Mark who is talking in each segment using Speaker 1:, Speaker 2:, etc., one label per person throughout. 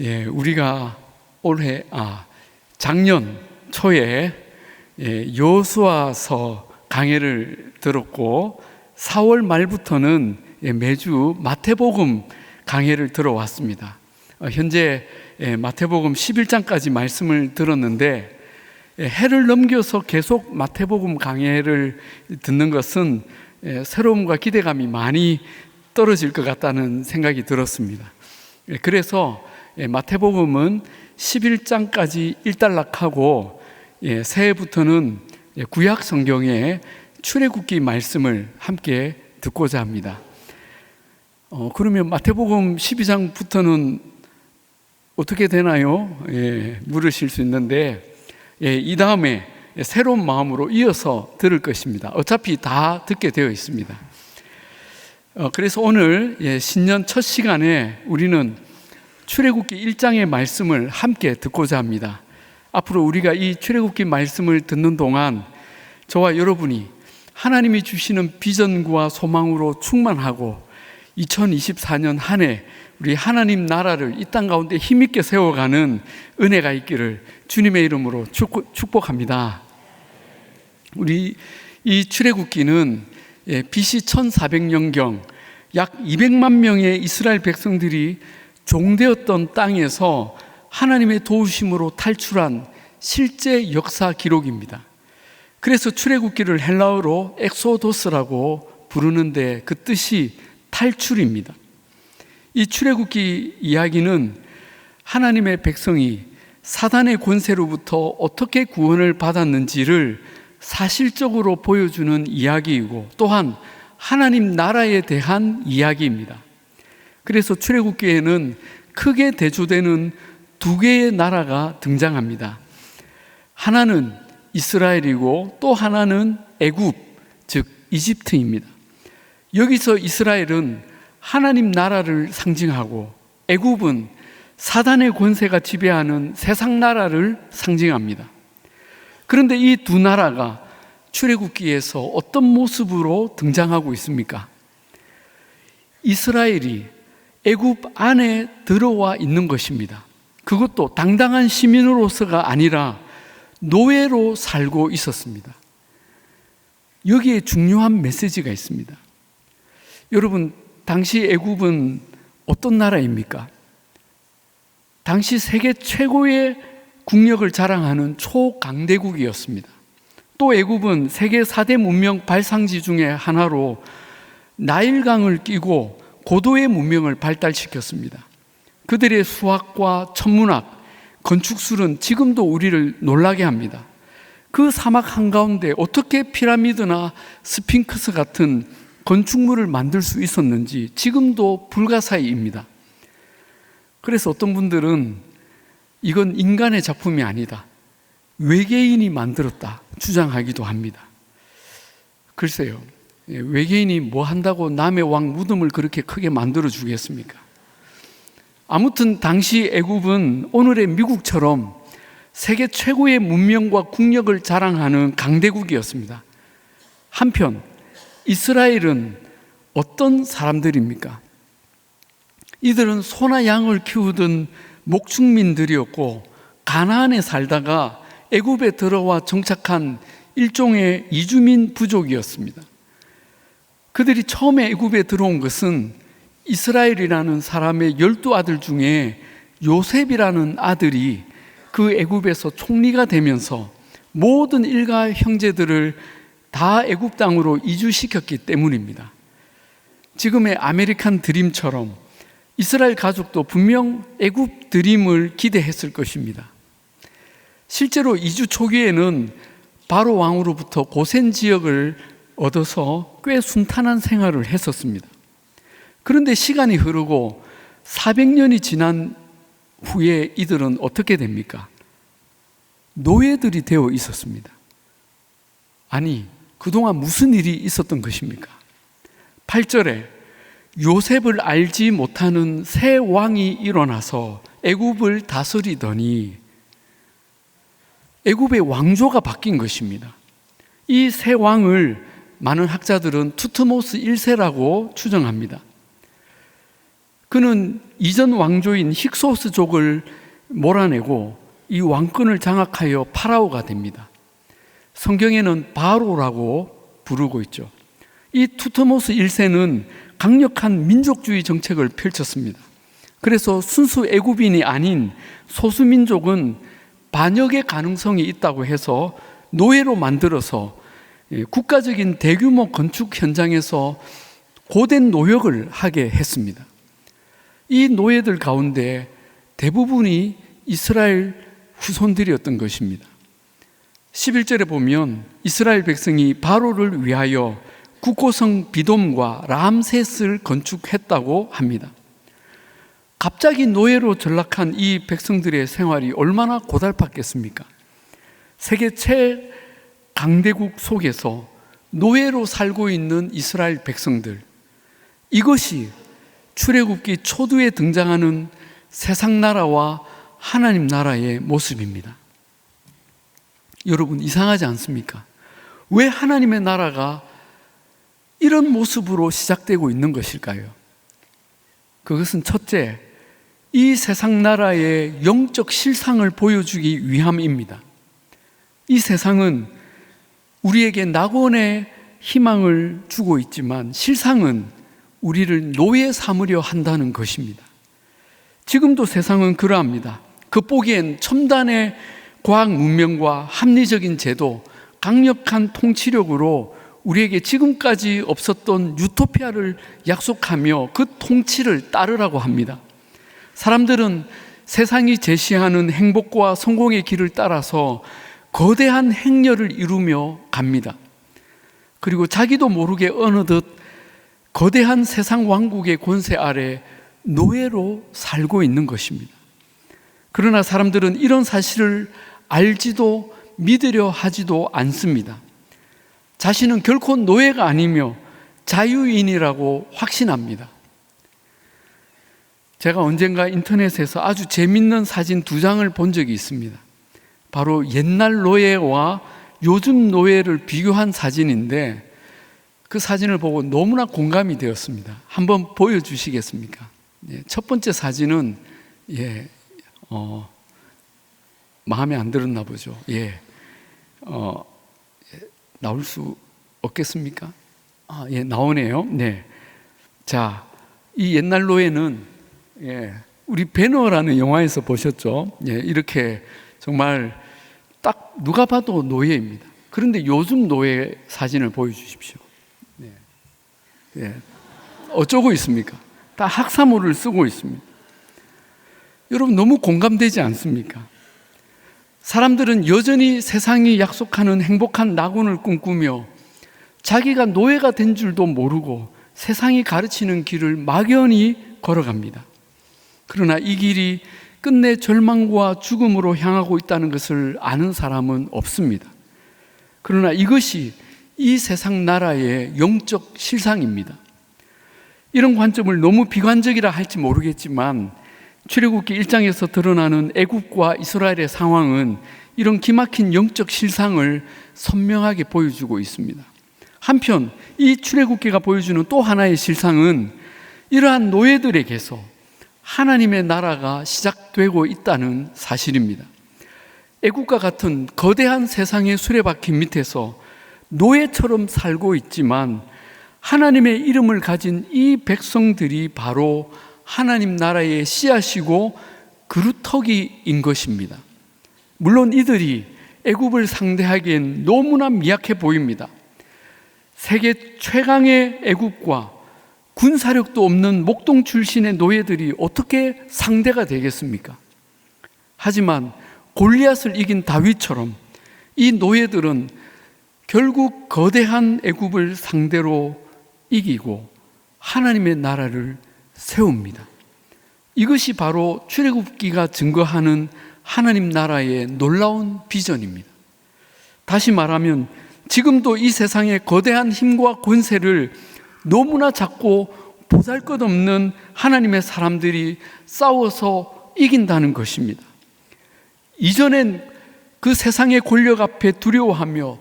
Speaker 1: 예, 우리가 올해 아 작년 초에 예, 여수와서 강해를 들었고 4월 말부터는 예, 매주 마태복음 강해를 들어왔습니다. 어, 현재 예, 마태복음 11장까지 말씀을 들었는데 예, 해를 넘겨서 계속 마태복음 강해를 듣는 것은 예, 새로움과 기대감이 많이 떨어질 것 같다는 생각이 들었습니다. 예, 그래서 예, 마태복음은 11장까지 일단락하고 예, 새해부터는 예, 구약 성경의 출애굽기 말씀을 함께 듣고자 합니다. 어, 그러면 마태복음 12장부터는 어떻게 되나요? 예, 물으실 수 있는데 예, 이 다음에 새로운 마음으로 이어서 들을 것입니다. 어차피 다 듣게 되어 있습니다. 어, 그래서 오늘 예, 신년 첫 시간에 우리는 출애굽기 1장의 말씀을 함께 듣고자 합니다. 앞으로 우리가 이 출애굽기 말씀을 듣는 동안 저와 여러분이 하나님이 주시는 비전과 소망으로 충만하고 2024년 한 해 우리 하나님 나라를 이 땅 가운데 힘있게 세워가는 은혜가 있기를 주님의 이름으로 축복합니다. 우리 이 출애굽기는 예, BC 1400년경 약 200만 명의 이스라엘 백성들이 종되었던 땅에서 하나님의 도우심으로 탈출한 실제 역사 기록입니다. 그래서 출애굽기를 헬라어로 엑소도스라고 부르는데 그 뜻이 탈출입니다. 이 출애굽기 이야기는 하나님의 백성이 사단의 권세로부터 어떻게 구원을 받았는지를 사실적으로 보여주는 이야기이고 또한 하나님 나라에 대한 이야기입니다. 그래서 출애굽기에는 크게 대조되는 두 개의 나라가 등장합니다. 하나는 이스라엘이고 또 하나는 애굽, 즉 이집트입니다. 여기서 이스라엘은 하나님 나라를 상징하고 애굽은 사단의 권세가 지배하는 세상 나라를 상징합니다. 그런데 이 두 나라가 출애굽기에서 어떤 모습으로 등장하고 있습니까? 이스라엘이 애굽 안에 들어와 있는 것입니다. 그것도 당당한 시민으로서가 아니라 노예로 살고 있었습니다. 여기에 중요한 메시지가 있습니다. 여러분, 당시 애굽은 어떤 나라입니까? 당시 세계 최고의 국력을 자랑하는 초강대국이었습니다. 또 애굽은 세계 4대 문명 발상지 중에 하나로 나일강을 끼고 고도의 문명을 발달시켰습니다. 그들의 수학과 천문학, 건축술은 지금도 우리를 놀라게 합니다. 그 사막 한가운데 어떻게 피라미드나 스핑크스 같은 건축물을 만들 수 있었는지 지금도 불가사의입니다. 그래서 어떤 분들은 이건 인간의 작품이 아니다. 외계인이 만들었다. 주장하기도 합니다. 글쎄요. 예, 외계인이 뭐 한다고 남의 왕 무덤을 그렇게 크게 만들어 주겠습니까? 아무튼 당시 애굽은 오늘의 미국처럼 세계 최고의 문명과 국력을 자랑하는 강대국이었습니다. 한편 이스라엘은 어떤 사람들입니까? 이들은 소나 양을 키우던 목축민들이었고 가나안에 살다가 애굽에 들어와 정착한 일종의 이주민 부족이었습니다. 그들이 처음에 애굽에 들어온 것은 이스라엘이라는 사람의 열두 아들 중에 요셉이라는 아들이 그 애굽에서 총리가 되면서 모든 일가 형제들을 다 애굽 땅으로 이주시켰기 때문입니다. 지금의 아메리칸 드림처럼 이스라엘 가족도 분명 애굽 드림을 기대했을 것입니다. 실제로 이주 초기에는 바로 왕으로부터 고센 지역을 얻어서 꽤 순탄한 생활을 했었습니다. 그런데 시간이 흐르고 400년이 지난 후에 이들은 어떻게 됩니까? 노예들이 되어 있었습니다. 아니, 그동안 무슨 일이 있었던 것입니까? 8절에 요셉을 알지 못하는 새 왕이 일어나서 애굽을 다스리더니 애굽의 왕조가 바뀐 것입니다. 이 새 왕을 많은 학자들은 투트모스 1세라고 추정합니다. 그는 이전 왕조인 힉소스족을 몰아내고 이 왕권을 장악하여 파라오가 됩니다. 성경에는 바로라고 부르고 있죠. 이 투트모스 1세는 강력한 민족주의 정책을 펼쳤습니다. 그래서 순수 애굽인이 아닌 소수민족은 반역의 가능성이 있다고 해서 노예로 만들어서 예, 국가적인 대규모 건축 현장에서 고된 노역을 하게 했습니다. 이 노예들 가운데 대부분이 이스라엘 후손들이었던 것입니다. 11절에 보면 이스라엘 백성이 바로를 위하여 국고성 비돔과 람셋을 건축했다고 합니다. 갑자기 노예로 전락한 이 백성들의 생활이 얼마나 고달팠겠습니까? 세계 최 강대국 속에서 노예로 살고 있는 이스라엘 백성들. 이것이 출애굽기 초두에 등장하는 세상 나라와 하나님 나라의 모습입니다. 여러분 이상하지 않습니까? 왜 하나님의 나라가 이런 모습으로 시작되고 있는 것일까요? 그것은 첫째, 이 세상 나라의 영적 실상을 보여주기 위함입니다. 이 세상은 우리에게 낙원의 희망을 주고 있지만 실상은 우리를 노예 삼으려 한다는 것입니다. 지금도 세상은 그러합니다. 겉보기엔 첨단의 과학 문명과 합리적인 제도, 강력한 통치력으로 우리에게 지금까지 없었던 유토피아를 약속하며 그 통치를 따르라고 합니다. 사람들은 세상이 제시하는 행복과 성공의 길을 따라서 거대한 행렬을 이루며 갑니다. 그리고 자기도 모르게 어느덧 거대한 세상 왕국의 권세 아래 노예로 살고 있는 것입니다. 그러나 사람들은 이런 사실을 알지도 믿으려 하지도 않습니다. 자신은 결코 노예가 아니며 자유인이라고 확신합니다. 제가 언젠가 인터넷에서 아주 재밌는 사진 두 장을 본 적이 있습니다. 바로 옛날 노예와 요즘 노예를 비교한 사진인데 그 사진을 보고 너무나 공감이 되었습니다. 한번 보여주시겠습니까? 예, 첫 번째 사진은 예, 어, 마음에 안 들었나 보죠. 예, 어, 예, 나올 수 없겠습니까? 아, 예, 나오네요. 네. 자, 이 옛날 노예는 예, 우리 배너라는 영화에서 보셨죠? 예, 이렇게 정말 딱 누가 봐도 노예입니다. 그런데 요즘 노예 사진을 보여주십시오. 네. 예, 어쩌고 있습니까? 다 학사모를 쓰고 있습니다. 여러분 너무 공감되지 않습니까? 사람들은 여전히 세상이 약속하는 행복한 낙원을 꿈꾸며 자기가 노예가 된 줄도 모르고 세상이 가르치는 길을 막연히 걸어갑니다. 그러나 이 길이 끝내 절망과 죽음으로 향하고 있다는 것을 아는 사람은 없습니다. 그러나 이것이 이 세상 나라의 영적 실상입니다. 이런 관점을 너무 비관적이라 할지 모르겠지만 출애굽기 1장에서 드러나는 애굽과 이스라엘의 상황은 이런 기막힌 영적 실상을 선명하게 보여주고 있습니다. 한편 이 출애굽기가 보여주는 또 하나의 실상은 이러한 노예들에게서 하나님의 나라가 시작되고 있다는 사실입니다. 애국과 같은 거대한 세상의 수레바퀴 밑에서 노예처럼 살고 있지만 하나님의 이름을 가진 이 백성들이 바로 하나님 나라의 씨앗이고 그루터기인 것입니다. 물론 이들이 애굽을 상대하기엔 너무나 미약해 보입니다. 세계 최강의 애국과 군사력도 없는 목동 출신의 노예들이 어떻게 상대가 되겠습니까? 하지만 골리앗을 이긴 다윗처럼 이 노예들은 결국 거대한 애굽을 상대로 이기고 하나님의 나라를 세웁니다. 이것이 바로 출애굽기가 증거하는 하나님 나라의 놀라운 비전입니다. 다시 말하면 지금도 이 세상의 거대한 힘과 권세를 너무나 작고 보잘 것 없는 하나님의 사람들이 싸워서 이긴다는 것입니다. 이전엔 그 세상의 권력 앞에 두려워하며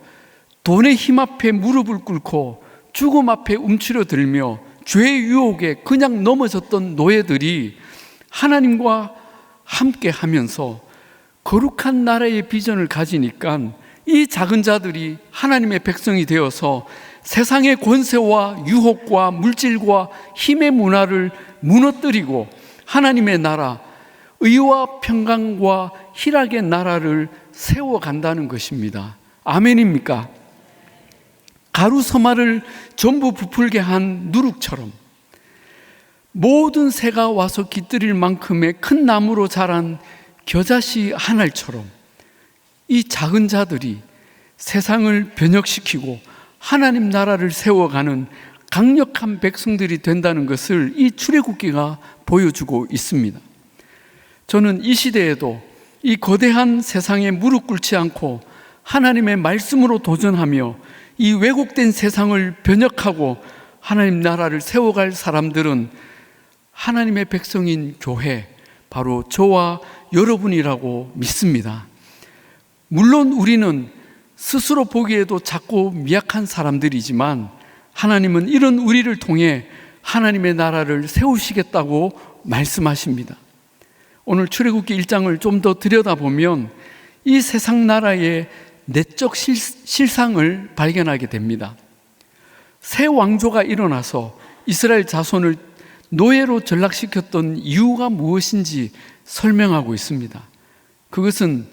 Speaker 1: 돈의 힘 앞에 무릎을 꿇고 죽음 앞에 움츠려 들며 죄의 유혹에 그냥 넘어졌던 노예들이 하나님과 함께 하면서 거룩한 나라의 비전을 가지니까 이 작은 자들이 하나님의 백성이 되어서 세상의 권세와 유혹과 물질과 힘의 문화를 무너뜨리고 하나님의 나라, 의와 평강과 희락의 나라를 세워간다는 것입니다. 아멘입니까? 가루 서마를 전부 부풀게 한 누룩처럼 모든 새가 와서 깃들일 만큼의 큰 나무로 자란 겨자씨 한 알처럼 이 작은 자들이 세상을 변혁시키고 하나님 나라를 세워가는 강력한 백성들이 된다는 것을 이 출애굽기가 보여주고 있습니다. 저는 이 시대에도 이 거대한 세상에 무릎 꿇지 않고 하나님의 말씀으로 도전하며 이 왜곡된 세상을 변혁하고 하나님 나라를 세워갈 사람들은 하나님의 백성인 교회, 바로 저와 여러분이라고 믿습니다. 물론 우리는 스스로 보기에도 작고 미약한 사람들이지만 하나님은 이런 우리를 통해 하나님의 나라를 세우시겠다고 말씀하십니다. 오늘 출애굽기 1장을 좀 더 들여다보면 이 세상 나라의 내적 실, 실상을 발견하게 됩니다. 새 왕조가 일어나서 이스라엘 자손을 노예로 전락시켰던 이유가 무엇인지 설명하고 있습니다. 그것은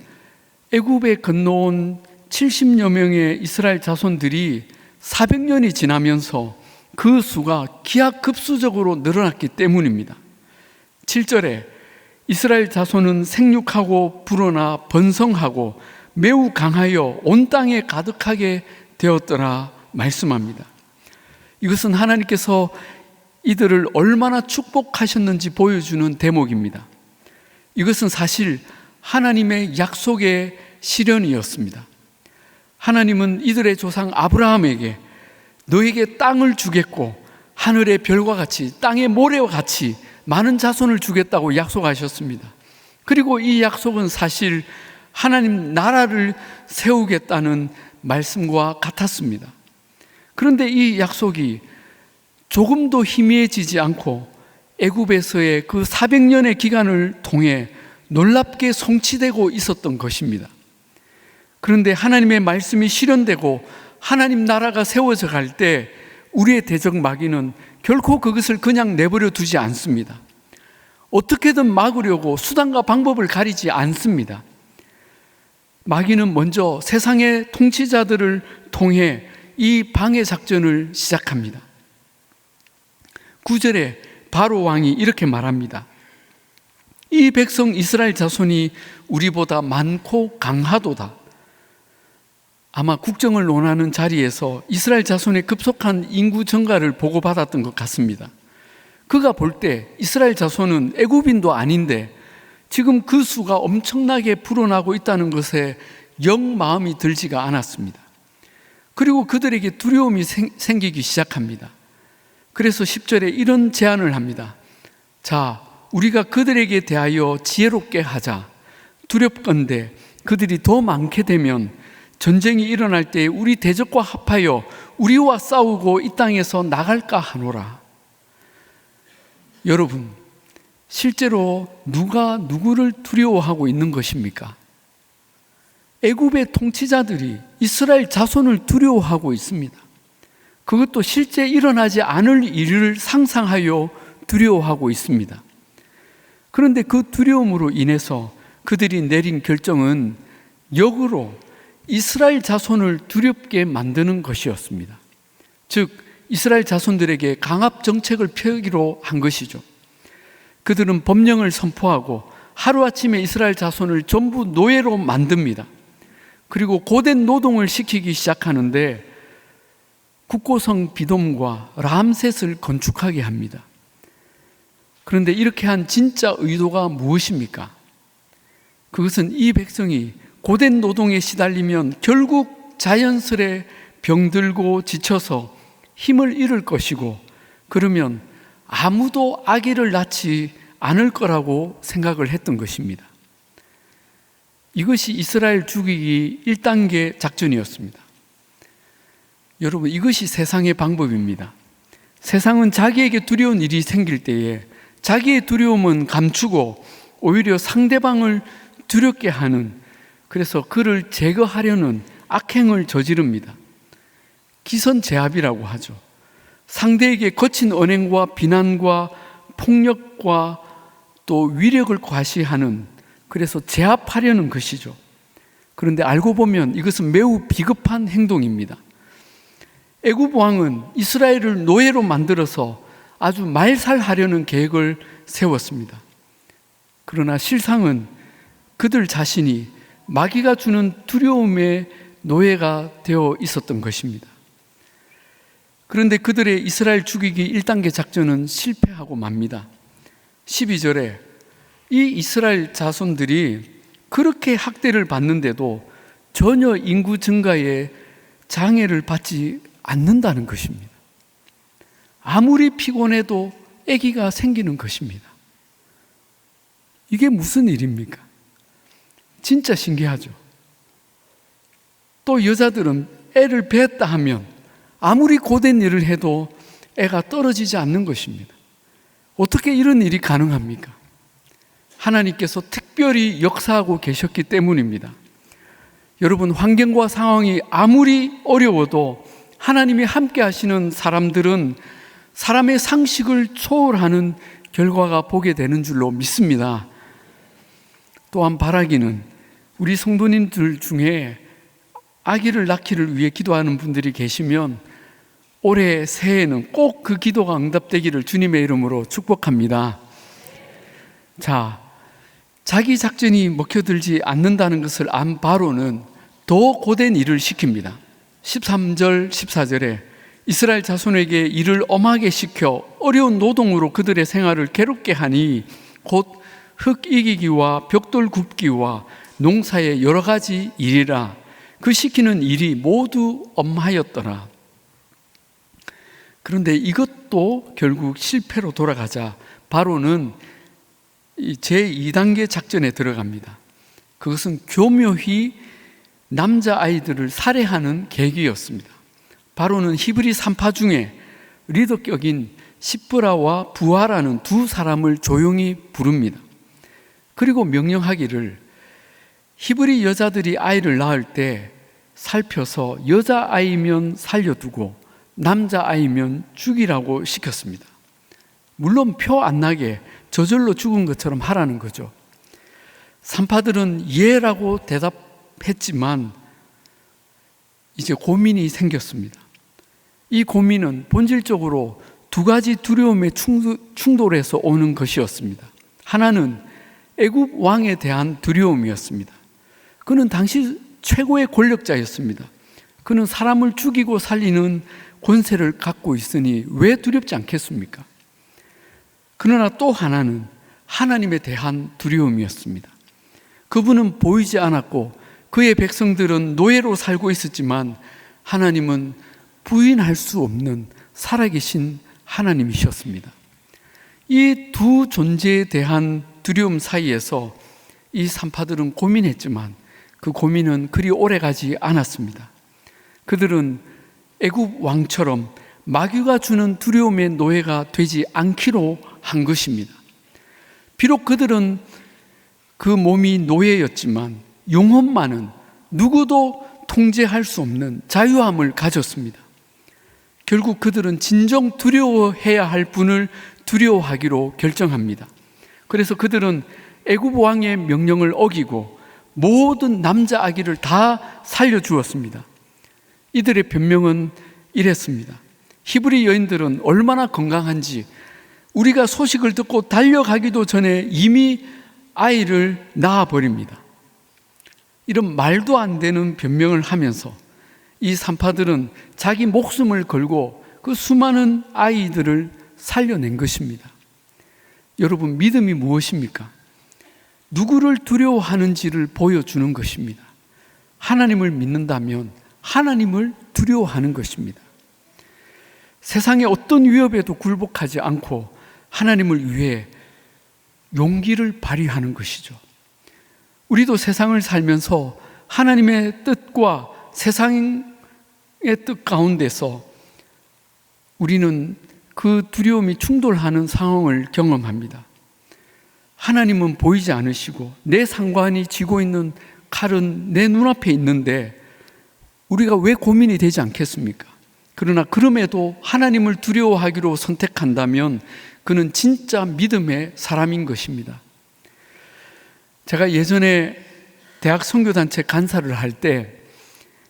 Speaker 1: 애굽에 건너온 70여 명의 이스라엘 자손들이 400년이 지나면서 그 수가 기하급수적으로 늘어났기 때문입니다. 7절에 이스라엘 자손은 생육하고 불어나 번성하고 매우 강하여 온 땅에 가득하게 되었더라 말씀합니다. 이것은 하나님께서 이들을 얼마나 축복하셨는지 보여주는 대목입니다. 이것은 사실 하나님의 약속의 실현이었습니다. 하나님은 이들의 조상 아브라함에게 너에게 땅을 주겠고 하늘의 별과 같이 땅의 모래와 같이 많은 자손을 주겠다고 약속하셨습니다. 그리고 이 약속은 사실 하나님 나라를 세우겠다는 말씀과 같았습니다. 그런데 이 약속이 조금도 희미해지지 않고 애굽에서의 그 400년의 기간을 통해 놀랍게 성취되고 있었던 것입니다. 그런데 하나님의 말씀이 실현되고 하나님 나라가 세워져 갈 때 우리의 대적 마귀는 결코 그것을 그냥 내버려 두지 않습니다. 어떻게든 막으려고 수단과 방법을 가리지 않습니다. 마귀는 먼저 세상의 통치자들을 통해 이 방해 작전을 시작합니다. 9절에 바로 왕이 이렇게 말합니다. 이 백성 이스라엘 자손이 우리보다 많고 강하도다. 아마 국정을 논하는 자리에서 이스라엘 자손의 급속한 인구 증가를 보고받았던 것 같습니다. 그가 볼 때 이스라엘 자손은 애굽인도 아닌데 지금 그 수가 엄청나게 불어나고 있다는 것에 영 마음이 들지가 않았습니다. 그리고 그들에게 두려움이 생, 생기기 시작합니다. 그래서 10절에 이런 제안을 합니다. 자, 우리가 그들에게 대하여 지혜롭게 하자. 두렵건대 그들이 더 많게 되면 전쟁이 일어날 때 우리 대적과 합하여 우리와 싸우고 이 땅에서 나갈까 하노라. 여러분, 실제로 누가 누구를 두려워하고 있는 것입니까? 애굽의 통치자들이 이스라엘 자손을 두려워하고 있습니다. 그것도 실제 일어나지 않을 일을 상상하여 두려워하고 있습니다. 그런데 그 두려움으로 인해서 그들이 내린 결정은 역으로 이스라엘 자손을 두렵게 만드는 것이었습니다. 즉, 이스라엘 자손들에게 강압 정책을 펴기로 한 것이죠. 그들은 법령을 선포하고 하루아침에 이스라엘 자손을 전부 노예로 만듭니다. 그리고 고된 노동을 시키기 시작하는데 국고성 비돔과 람셋을 건축하게 합니다. 그런데 이렇게 한 진짜 의도가 무엇입니까? 그것은 이 백성이 고된 노동에 시달리면 결국 자연스레 병들고 지쳐서 힘을 잃을 것이고 그러면 아무도 아기를 낳지 않을 거라고 생각을 했던 것입니다. 이것이 이스라엘 죽이기 1단계 작전이었습니다. 여러분, 이것이 세상의 방법입니다. 세상은 자기에게 두려운 일이 생길 때에 자기의 두려움은 감추고 오히려 상대방을 두렵게 하는 그래서 그를 제거하려는 악행을 저지릅니다. 기선제압이라고 하죠. 상대에게 거친 언행과 비난과 폭력과 또 위력을 과시하는 그래서 제압하려는 것이죠. 그런데 알고 보면 이것은 매우 비겁한 행동입니다. 애굽 왕은 이스라엘을 노예로 만들어서 아주 말살하려는 계획을 세웠습니다. 그러나 실상은 그들 자신이 마귀가 주는 두려움의 노예가 되어 있었던 것입니다. 그런데 그들의 이스라엘 죽이기 1단계 작전은 실패하고 맙니다. 12절에 이 이스라엘 자손들이 그렇게 학대를 받는데도 전혀 인구 증가에 장애를 받지 않는다는 것입니다. 아무리 피곤해도 아기가 생기는 것입니다. 이게 무슨 일입니까? 진짜 신기하죠. 또 여자들은 애를 뱄다 하면 아무리 고된 일을 해도 애가 떨어지지 않는 것입니다. 어떻게 이런 일이 가능합니까? 하나님께서 특별히 역사하고 계셨기 때문입니다. 여러분, 환경과 상황이 아무리 어려워도 하나님이 함께 하시는 사람들은 사람의 상식을 초월하는 결과가 보게 되는 줄로 믿습니다. 또한 바라기는 우리 성도님들 중에 아기를 낳기를 위해 기도하는 분들이 계시면 올해 새해에는 꼭 그 기도가 응답되기를 주님의 이름으로 축복합니다. 자, 자기 작전이 먹혀들지 않는다는 것을 안 바로는 더 고된 일을 시킵니다. 13절, 14절에 이스라엘 자손에게 일을 엄하게 시켜 어려운 노동으로 그들의 생활을 괴롭게 하니 곧 흙 이기기와 벽돌 굽기와 농사의 여러 가지 일이라 그 시키는 일이 모두 엄하였더라. 그런데 이것도 결국 실패로 돌아가자 바로는 제2단계 작전에 들어갑니다. 그것은 교묘히 남자 아이들을 살해하는 계기였습니다. 바로는 히브리 산파 중에 리더격인 시브라와 부하라는 두 사람을 조용히 부릅니다. 그리고 명령하기를 히브리 여자들이 아이를 낳을 때 살펴서 여자 아이면 살려두고 남자 아이면 죽이라고 시켰습니다. 물론 표 안 나게 저절로 죽은 것처럼 하라는 거죠. 산파들은 예라고 대답했지만 이제 고민이 생겼습니다. 이 고민은 본질적으로 두 가지 두려움의 충돌에서 오는 것이었습니다. 하나는 애굽 왕에 대한 두려움이었습니다. 그는 당시 최고의 권력자였습니다. 그는 사람을 죽이고 살리는 권세를 갖고 있으니 왜 두렵지 않겠습니까? 그러나 또 하나는 하나님에 대한 두려움이었습니다. 그분은 보이지 않았고 그의 백성들은 노예로 살고 있었지만 하나님은 부인할 수 없는 살아계신 하나님이셨습니다. 이 두 존재에 대한 두려움 사이에서 이 산파들은 고민했지만 그 고민은 그리 오래 가지 않았습니다. 그들은 애굽 왕처럼 마귀가 주는 두려움의 노예가 되지 않기로 한 것입니다. 비록 그들은 그 몸이 노예였지만 영혼만은 누구도 통제할 수 없는 자유함을 가졌습니다. 결국 그들은 진정 두려워해야 할 분을 두려워하기로 결정합니다. 그래서 그들은 애굽 왕의 명령을 어기고 모든 남자 아기를 다 살려 주었습니다. 이들의 변명은 이랬습니다. 히브리 여인들은 얼마나 건강한지 우리가 소식을 듣고 달려가기도 전에 이미 아이를 낳아 버립니다. 이런 말도 안 되는 변명을 하면서 이 산파들은 자기 목숨을 걸고 그 수많은 아이들을 살려낸 것입니다. 여러분, 믿음이 무엇입니까? 누구를 두려워하는지를 보여주는 것입니다. 하나님을 믿는다면 하나님을 두려워하는 것입니다. 세상의 어떤 위협에도 굴복하지 않고 하나님을 위해 용기를 발휘하는 것이죠. 우리도 세상을 살면서 하나님의 뜻과 세상의 뜻 가운데서 우리는 그 두려움이 충돌하는 상황을 경험합니다. 하나님은 보이지 않으시고 내 상관이 쥐고 있는 칼은 내 눈앞에 있는데 우리가 왜 고민이 되지 않겠습니까? 그러나 그럼에도 하나님을 두려워하기로 선택한다면 그는 진짜 믿음의 사람인 것입니다. 제가 예전에 대학 선교단체 간사를 할때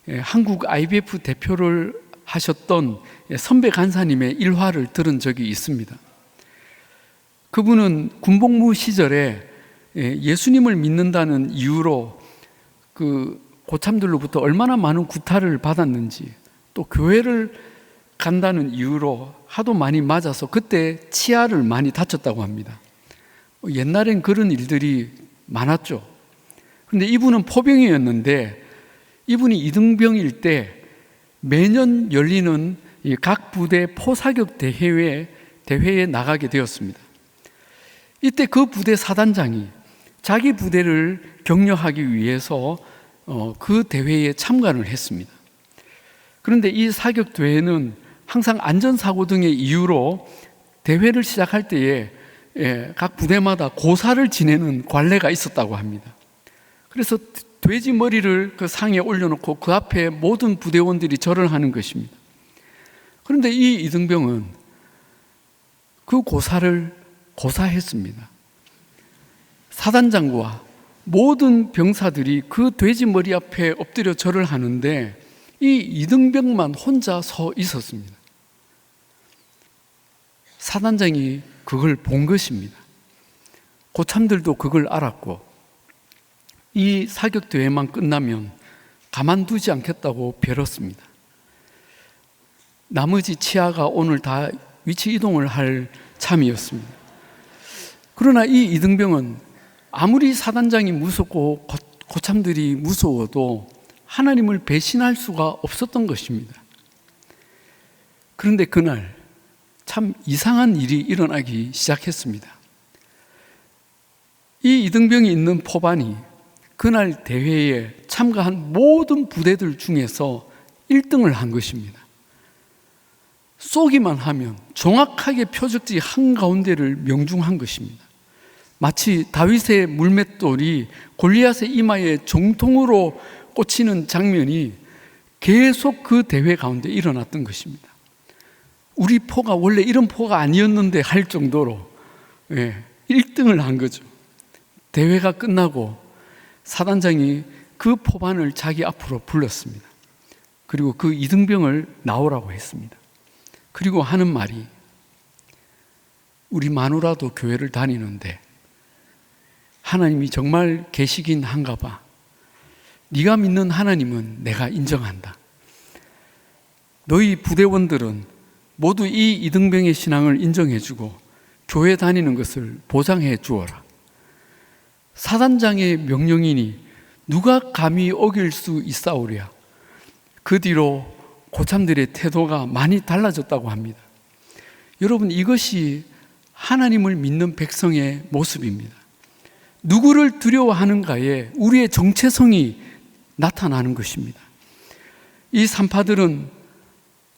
Speaker 1: 예, 한국 IBF 대표를 하셨던 선배 간사님의 일화를 들은 적이 있습니다. 그분은 군복무 시절에 예, 예수님을 믿는다는 이유로 그 고참들로부터 얼마나 많은 구타를 받았는지 또 교회를 간다는 이유로 하도 많이 맞아서 그때 치아를 많이 다쳤다고 합니다. 옛날엔 그런 일들이 많았죠. 근데 이분은 포병이었는데 이분이 이등병일 때 매년 열리는 각 부대 포사격 대회에 대회에 나가게 되었습니다. 이때 그 부대 사단장이 자기 부대를 격려하기 위해서 어, 그 대회에 참관을 했습니다. 그런데 이 사격 대회는 항상 안전 사고 등의 이유로 대회를 시작할 때에 예, 각 부대마다 고사를 지내는 관례가 있었다고 합니다. 그래서 돼지 머리를 그 상에 올려놓고 그 앞에 모든 부대원들이 절을 하는 것입니다. 그런데 이 이등병은 그 고사를 고사했습니다. 사단장과 모든 병사들이 그 돼지 머리 앞에 엎드려 절을 하는데 이 이등병만 혼자 서 있었습니다. 사단장이 그걸 본 것입니다. 고참들도 그걸 알았고 이 사격 대회만 끝나면 가만두지 않겠다고 벼렀습니다. 나머지 치아가 오늘 다 위치 이동을 할 참이었습니다. 그러나 이 이등병은 아무리 사단장이 무섭고 고참들이 무서워도 하나님을 배신할 수가 없었던 것입니다. 그런데 그날 참 이상한 일이 일어나기 시작했습니다. 이 이등병이 있는 포반이 그날 대회에 참가한 모든 부대들 중에서 1등을 한 것입니다. 쏘기만 하면 정확하게 표적지 한가운데를 명중한 것입니다. 마치 다윗의 물맷돌이 골리앗의 이마에 정통으로 꽂히는 장면이 계속 그 대회 가운데 일어났던 것입니다. 우리 포가 원래 이런 포가 아니었는데 할 정도로 예, 1등을 한 거죠. 대회가 끝나고 사단장이 그 포반을 자기 앞으로 불렀습니다. 그리고 그 이등병을 나오라고 했습니다. 그리고 하는 말이 우리 마누라도 교회를 다니는데 하나님이 정말 계시긴 한가 봐. 네가 믿는 하나님은 내가 인정한다. 너희 부대원들은 모두 이 이등병의 신앙을 인정해주고 교회 다니는 것을 보장해 주어라. 사단장의 명령이니 누가 감히 어길 수 있사오랴. 그 뒤로 고참들의 태도가 많이 달라졌다고 합니다. 여러분, 이것이 하나님을 믿는 백성의 모습입니다. 누구를 두려워하는가에 우리의 정체성이 나타나는 것입니다. 이 산파들은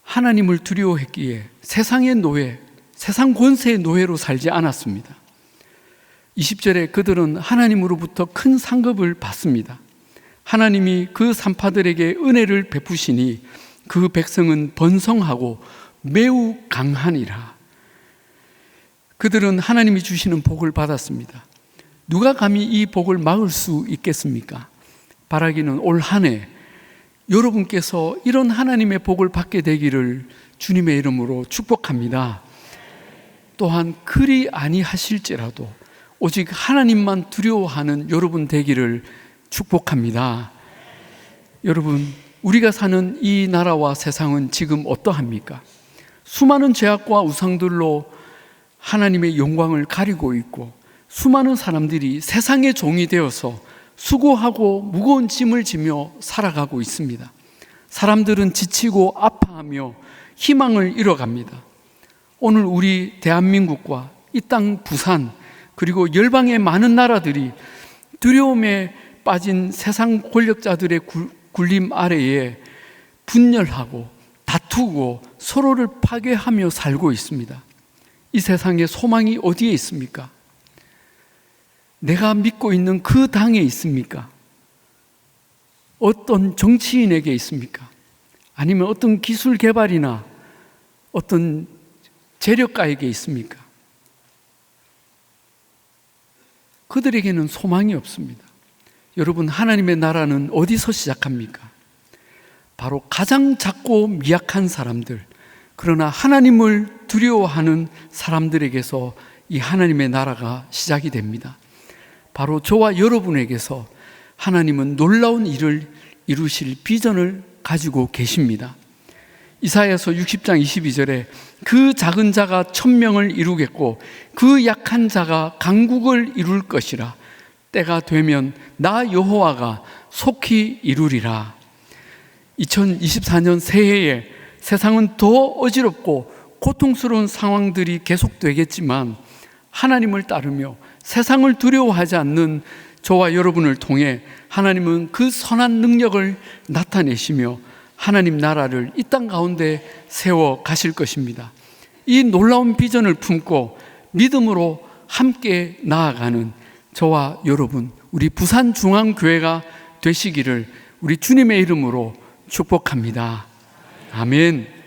Speaker 1: 하나님을 두려워했기에 세상의 노예, 세상 권세의 노예로 살지 않았습니다. 20절에 그들은 하나님으로부터 큰 상급을 받습니다. 하나님이 그 산파들에게 은혜를 베푸시니 그 백성은 번성하고 매우 강하니라. 그들은 하나님이 주시는 복을 받았습니다. 누가 감히 이 복을 막을 수 있겠습니까? 바라기는 올 한 해 여러분께서 이런 하나님의 복을 받게 되기를 주님의 이름으로 축복합니다. 또한 그리 아니하실지라도 오직 하나님만 두려워하는 여러분 되기를 축복합니다. 여러분, 우리가 사는 이 나라와 세상은 지금 어떠합니까? 수많은 죄악과 우상들로 하나님의 영광을 가리고 있고 수많은 사람들이 세상의 종이 되어서 수고하고 무거운 짐을 지며 살아가고 있습니다. 사람들은 지치고 아파하며 희망을 잃어갑니다. 오늘 우리 대한민국과 이 땅 부산 그리고 열방의 많은 나라들이 두려움에 빠진 세상 권력자들의 굴림 아래에 분열하고 다투고 서로를 파괴하며 살고 있습니다. 이 세상에 소망이 어디에 있습니까? 내가 믿고 있는 그 당에 있습니까? 어떤 정치인에게 있습니까? 아니면 어떤 기술 개발이나 어떤 재력가에게 있습니까? 그들에게는 소망이 없습니다. 여러분, 하나님의 나라는 어디서 시작합니까? 바로 가장 작고 미약한 사람들, 그러나 하나님을 두려워하는 사람들에게서 이 하나님의 나라가 시작이 됩니다. 바로 저와 여러분에게서 하나님은 놀라운 일을 이루실 비전을 가지고 계십니다. 이사야서 60장 22절에 그 작은 자가 천명을 이루겠고 그 약한 자가 강국을 이룰 것이라 때가 되면 나 여호와가 속히 이루리라. 2024년 새해에 세상은 더 어지럽고 고통스러운 상황들이 계속되겠지만 하나님을 따르며 세상을 두려워하지 않는 저와 여러분을 통해 하나님은 그 선한 능력을 나타내시며 하나님 나라를 이 땅 가운데 세워 가실 것입니다. 이 놀라운 비전을 품고 믿음으로 함께 나아가는 저와 여러분, 우리 부산 중앙교회가 되시기를 우리 주님의 이름으로 축복합니다. 아멘.